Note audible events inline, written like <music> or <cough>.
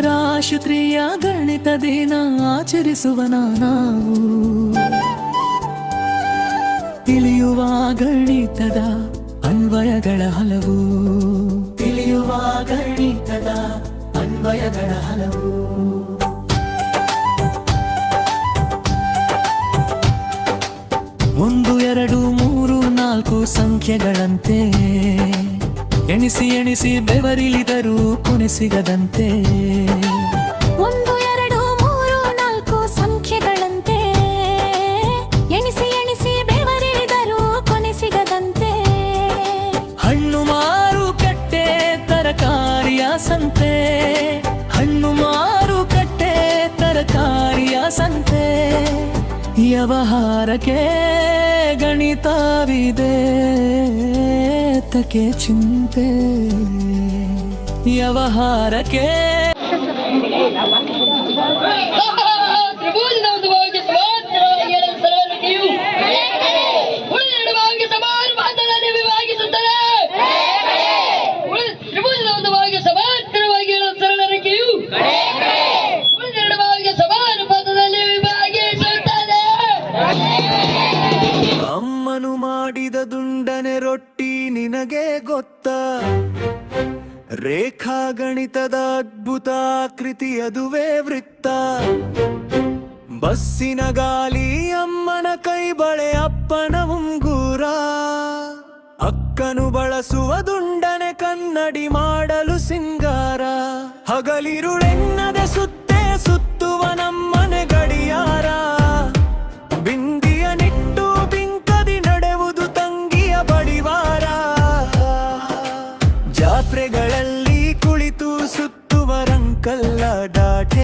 ರಾಷ್ಟ್ರೀಯ ಗಣಿತ ದಿನ ಆಚರಿಸುವ ನಾವು ತಿಳಿಯುವ ಗಣಿತದ ಅನ್ವಯಗಳ ಹಲವು. ತಿಳಿಯುವ ಗಣಿತದ ಅನ್ವಯಗಳ ಹಲವು. ಒಂದು, ಎರಡು, ಮೂರು, ನಾಲ್ಕು ಸಂಖ್ಯೆಗಳಂತೆ ಎಣಿಸಿ ಎಣಿಸಿ ಬೆವರಿಲಿದರೂ ಕೊನೆ ಸಿಗದಂತೆ. ಒಂದು ಎರಡು ಮೂರು ನಾಲ್ಕು ಸಂಖ್ಯೆಗಳಂತೆ. ಎಣಿಸಿ ಎಣಿಸಿ ಬೆವರಿಳಿದರು ಕೊನೆ ಸಿಗದಂತೆ. ಹಣ್ಣು ಮಾರುಕಟ್ಟೆ ತರಕಾರಿಯ ಸಂತೆ. ಹಣ್ಣು ಮಾರುಕಟ್ಟೆ ತರಕಾರಿಯ ಸಂತೆ. ವ್ಯವಹಾರಕ್ಕೆ ಗಣಿತವಿದೆ. ತಕ್ಕೆ ಚಿಂತೆ ವ್ಯವಹಾರಕ್ಕೆ <laughs> ಅಮ್ಮನು ಮಾಡಿದ ದುಂಡನೆ ರೊಟ್ಟಿ ನಿನಗೆ ಗೊತ್ತ? ರೇಖಾ ಗಣಿತದ ಅದ್ಭುತ ಕೃತಿ ಅದುವೇ ವೃತ್ತ. ಬಸ್ಸಿನ ಗಾಲಿ ಅಮ್ಮನ ಕೈ ಬಳೆ ಅಪ್ಪನ ಉಂಗುರ. ಅಕ್ಕನು ಬಳಸುವ ದುಂಡನೆ ಕನ್ನಡಿ ಮಾಡಲು ಸಿಂಗಾರ. ಹಗಲಿರುಳೆನ್ನದೆ ಸುತ್ತೆ சுத்து வரங்கல்லாடாடே